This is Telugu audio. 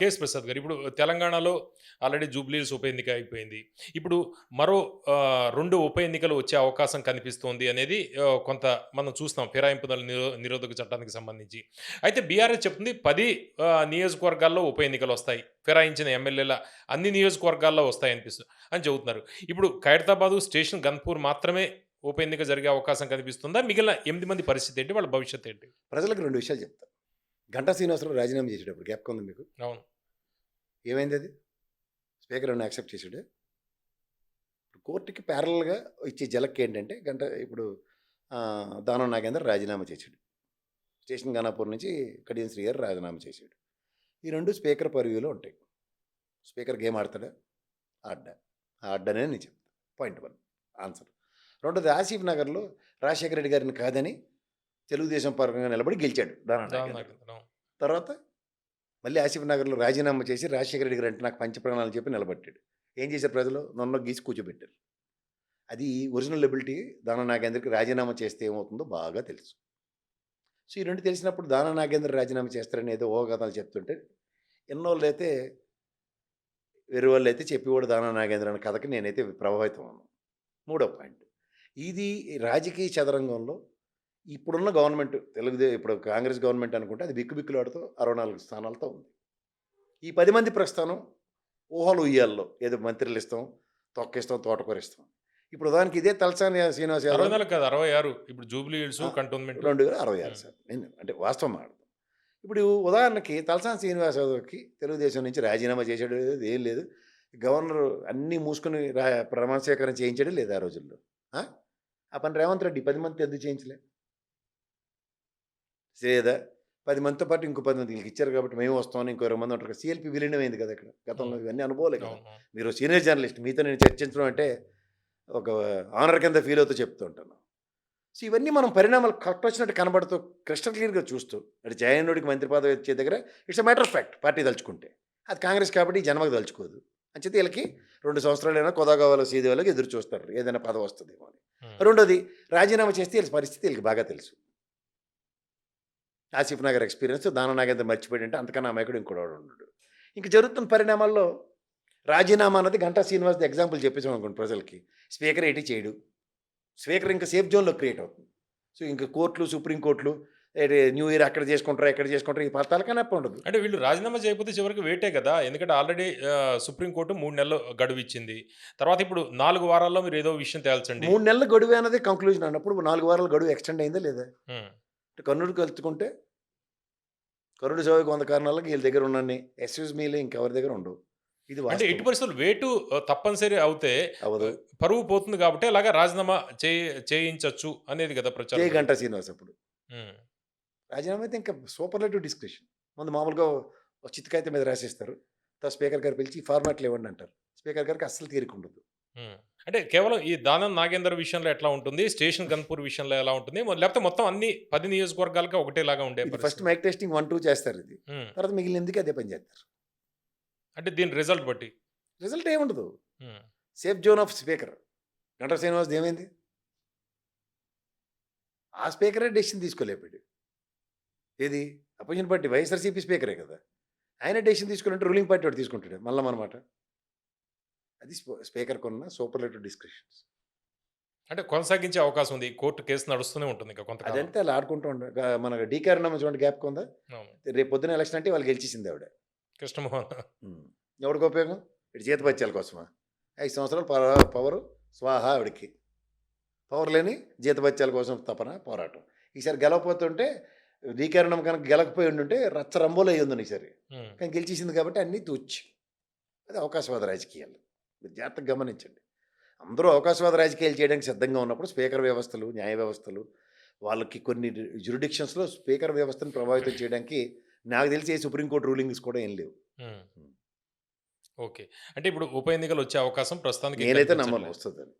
కేఎస్ ప్రసాద్ గారు. ఇప్పుడు తెలంగాణలో ఆల్రెడీ జూబ్లీస్ ఉప ఎన్నిక అయిపోయింది. ఇప్పుడు మరో రెండు ఉప ఎన్నికలు వచ్చే అవకాశం కనిపిస్తోంది అనేది కొంత మనం చూస్తాం ఫిరాయింపుదల నిరో- నిరోధక చట్టానికి సంబంధించి. అయితే బీఆర్ఎస్ చెప్తుంది పది నియోజకవర్గాల్లో ఉప ఎన్నికలు వస్తాయి. ఫిరాయించిన ఎమ్మెల్యేల అన్ని నియోజకవర్గాల్లో వస్తాయి అనిపిస్తుంది అని చెబుతున్నారు. ఇప్పుడు ఖైరతాబాదు స్టేషన్ గన్పూర్ మాత్రమే ఉప ఎన్నిక జరిగే అవకాశం కనిపిస్తుందా? మిగిలిన ఎనిమిది మంది పరిస్థితి ఏంటి? వాళ్ళ భవిష్యత్తు ఏంటి? ప్రజలకు రెండు విషయాలు చెప్తారు గంటా శ్రీనివాసరావు రాజీనామా చేసేటప్పుడు గ్యాప్ ఉంది మీకు? అవును. ఏమైంది అది? స్పీకర్ ఏమైనా యాక్సెప్ట్ చేసాడు? ఇప్పుడు కోర్టుకి ప్యారల్గా ఇచ్చే జలక్ ఏంటంటే గంట ఇప్పుడు దానం నాగేందర్ రాజీనామా చేశాడు స్టేషన్ గణాపూర్ నుంచి కడియం శ్రీ గారు రాజీనామా చేశాడు ఈ రెండు స్పీకర్ పర్వ్యూలో ఉంటాయి. Speaker game ఆడతాడా? ఆడ్డా. ఆడ్డానే నేను చెప్తాను పాయింట్ వన్. ఆన్సర్. రెండోది ఆసిఫ్ నగర్లో రాజశేఖర రెడ్డి గారిని కాదని తెలుగుదేశం పరంగా నిలబడి గెలిచాడు. తర్వాత మళ్ళీ ఆసిఫ్ నగర్లో రాజీనామా చేసి రాజశేఖర రెడ్డి గారు అంటే నాకు పంచప్రాణాలు చెప్పి నిలబెట్టాడు ఏం చేశారు ప్రజలు? నన్ను గీసి కూర్చోబెట్టారు. అది ఒరిజినల్ ఎబిలిటీ దాన నాగేంద్రకి రాజీనామా చేస్తే ఏమవుతుందో బాగా తెలుసు. సో ఈ రెండు తెలిసినప్పుడు దాన నాగేంద్ర రాజీనామా చేస్తారని ఏదో ఓగతాలు చెప్తుంటే ఎన్నోళ్ళు అయితే వేరే వాళ్ళు అయితే చెప్పేవాడు దాన నాగేంద్ర అనే కథకి నేనైతే ప్రభావితం ఉన్నాను మూడో పాయింట్. ఇది రాజకీయ చదరంగంలో ఇప్పుడున్న గవర్నమెంట్ తెలుగుదే ఇప్పుడు కాంగ్రెస్ గవర్నమెంట్ అనుకుంటే అది బిక్కు బిక్కులాడుతూ అరవై నాలుగు స్థానాలతో ఉంది. ఈ పది మంది ప్రస్థానం ఊహలు ఉయ్యాల్లో. ఏదో మంత్రులు ఇస్తాం తొక్కిస్తాం తోటకూర ఇస్తాం ఇప్పుడు ఉదాహరణకి ఇదే తలసాని శ్రీనివాస్ అరవై యాదవ్ కాదు అరవై ఆరు. ఇప్పుడు జూబ్లీ హిల్స్ కంటోన్మెంట్. రెండు వేల అరవై ఆరు సార్. నేను అంటే వాస్తవం మాడతాం ఇప్పుడు ఉదాహరణకి తలసాని శ్రీనివాస్ యాదవ్కి తెలుగుదేశం నుంచి రాజీనామా చేసాడు లేదు ఏం లేదు. గవర్నర్ అన్నీ మూసుకొని రా ప్రమాణ స్వీకారం చేయించాడు లేదు ఆ రోజుల్లో. ఆ? పని రేవంత్ రెడ్డి పది మంది ఎందుకు చేయించలే? లేదా పది మందితో పాటు ఇంకో పది మందికి ఇచ్చారు కాబట్టి మేము వస్తాం ఇంకో ఇరవై మంది ఉంటారు. సిఎల్పి విలీనమైంది కదా ఇక్కడ గతంలో ఇవన్నీ అనుభవాలే కదా. మీరు సీనియర్ జర్నలిస్ట్ మీతో నేను చర్చించడం అంటే ఒక ఆనర్ కింద ఫీల్ అవుతూ చెప్తూ ఉంటాను. సో ఇవన్నీ మనం పరిణామాలు కట్టొచ్చినట్టు కనబడుతూ క్రిస్టల్ క్లియర్గా చూస్తూ అంటే జయనుడికి మంత్రి పదవి వచ్చే దగ్గర it's a matter of fact party తలుచుకుంటే. అది కాంగ్రెస్ కాబట్టి జన్మకు తలుచుకోదు. అంచేత వీళ్ళకి రెండు సంవత్సరాలైనా కొదాగోవాలో సీది వాళ్ళకి ఎదురు చూస్తారు. ఏదైనా పదవి వస్తుందేమో అని. రెండోది రాజీనామా చేస్తే వీళ్ళ పరిస్థితి వీళ్ళకి బాగా తెలుసు. ఆసిఫ్ నగర్ ఎక్స్పీరియన్స్ దాన నాగేంద్ర మర్చిపోయాడు అంటే అంతకన్నా అమాయకుడు ఇంకోటి ఉన్నాడు ఇంక జరుగుతున్న పరిణామాల్లో రాజీనామా అన్నది గంటా శ్రీనివాస్ ఎగ్జాంపుల్ చెప్పేసాం అనుకోండి ప్రజలకి. స్పీకర్ ఏంటి చేయడు. స్పీకర్ ఇంకా సేఫ్ జోన్లో క్రియేట్ అవుతుంది. సో ఇంకా కోర్టులు సుప్రీంకోర్టులు న్యూ ఇయర్ అక్కడ చేసుకుంటారు ఎక్కడ చేసుకుంటారు ఈ పథకాలకన్నా నొప్పి ఉండదు. అంటే వీళ్ళు రాజీనామా చేయకపోతే చివరికి వేటే కదా? ఎందుకంటే ఆల్రెడీ సుప్రీంకోర్టు మూడు నెలలు గడువు ఇచ్చింది. తర్వాత ఇప్పుడు నాలుగు వారాల్లో మీరు ఏదో విషయం తేల్చండి. మూడు నెలల గడువు అనేది కంక్లూజన్ అన్నప్పుడు నాలుగు వారాల గడువు ఎక్స్టెండ్ అయిందా లేదా? కర్ణుడికి కలుసుకుంటే కరుడు సేవకు వంద కారణాలకు వీళ్ళ దగ్గర ఉన్నన్ని ఎస్యూజ్ మీలే ఇంకెవరి దగ్గర ఉండవు. ఇది అంటే ఎట్టి. పరిస్థితులు వేటు తప్పనిసరి అవుతే అవదు పరువు పోతుంది కాబట్టి అలాగా రాజీనామా చేయి చేయించవచ్చు అనేది కదా ప్రచారం. గంటా శ్రీనివాస్ అప్పుడు. రాజీనామా అయితే ఇంకా సూపర్లేటివ్ డిస్కషన్. ముందు మామూలుగా చిత్తకాయితం మీద రాసేస్తారు. తర్వాత స్పీకర్ గారు పిలిచి ఫార్మాట్లు ఇవ్వండి అంటారు. స్పీకర్ గారికి అస్సలు తీరిక ఉండదు. అంటే కేవలం ఈ దానం నాగేందర్ విషయంలో ఎట్లా ఉంటుంది? స్టేషన్ గన్పూర్ విషయంలో ఎలా ఉంటుంది? లేకపోతే మొత్తం అన్ని పది నియోజకవర్గాలకి ఒకటేలాగా ఉండే first. Mike testing one two చేస్తారు ఇది. తర్వాత మిగిలిన ఎందుకు అదే పని చేస్తారు? అంటే దీని రిజల్ట్ బట్టి. రిజల్ట్ ఏముండదు. Safe zone of speaker. Ganta Srinivas ఏమైంది? ఆ స్పీకరే డెసిషన్ తీసుకోలేపాడు ఏది? అపోజిషన్ పార్టీ వైఎస్ఆర్సీపీ స్పీకరే కదా. ఆయన డెసిషన్ తీసుకున్నట్టు రూలింగ్ పార్టీ వాడు తీసుకుంటాడు మళ్ళీ అనమాట అది స్పీకర్ కొన్న సూపర్లేటివ్ డిస్కషన్స్. అంటే కొనసాగించే అవకాశం ఉంది. కోర్టు కేసు నడుస్తూనే ఉంటుంది ఇంకా కొంత అదంతా అలా ఆడుకుంటూ ఉండ గా- మన డీకార్ నమ్మ చూడండి గ్యాప్ ఉందా రేపు పొద్దున ఎలక్షన్ అంటే వాళ్ళు గెలిచేసింది ఆవిడ. కృష్ణమోహన్. ఎవరికి ఉపయోగం? ఇటు చేతి బత్యాల కోసమా? ఐదు సంవత్సరాలు పవర్ స్వాహ ఆవిడకి. పవర్ లేని జీతబత్యాల కోసం తపన పోరాటం. ఈసారి గెలవపోతుంటే డీకారణం కనుక గెలకపోయి ఉండుంటే రచ్చ రంబోలు అయ్యి ఉంది ఈసారి. కానీ గెలిచేసింది కాబట్టి అన్నీ తూచి. అది అవకాశవాద రాజకీయాలు. మీరు జాగ్రత్తగా గమనించండి. అందరూ అవకాశవాద రాజకీయాలు చేయడానికి సిద్ధంగా ఉన్నప్పుడు స్పీకర్ వ్యవస్థలు న్యాయ వ్యవస్థలు వాళ్ళకి కొన్ని జ్యురిడిక్షన్స్లో స్పీకర్ వ్యవస్థను ప్రభావితం చేయడానికి నాకు తెలిసి సుప్రీంకోర్టు రూలింగ్స్ కూడా ఏం లేవు. ఓకే. అంటే ఇప్పుడు ఉప ఎన్నికలు వచ్చే అవకాశం ప్రస్తుతానికి నేనైతే. నమ్మను. వస్తుందని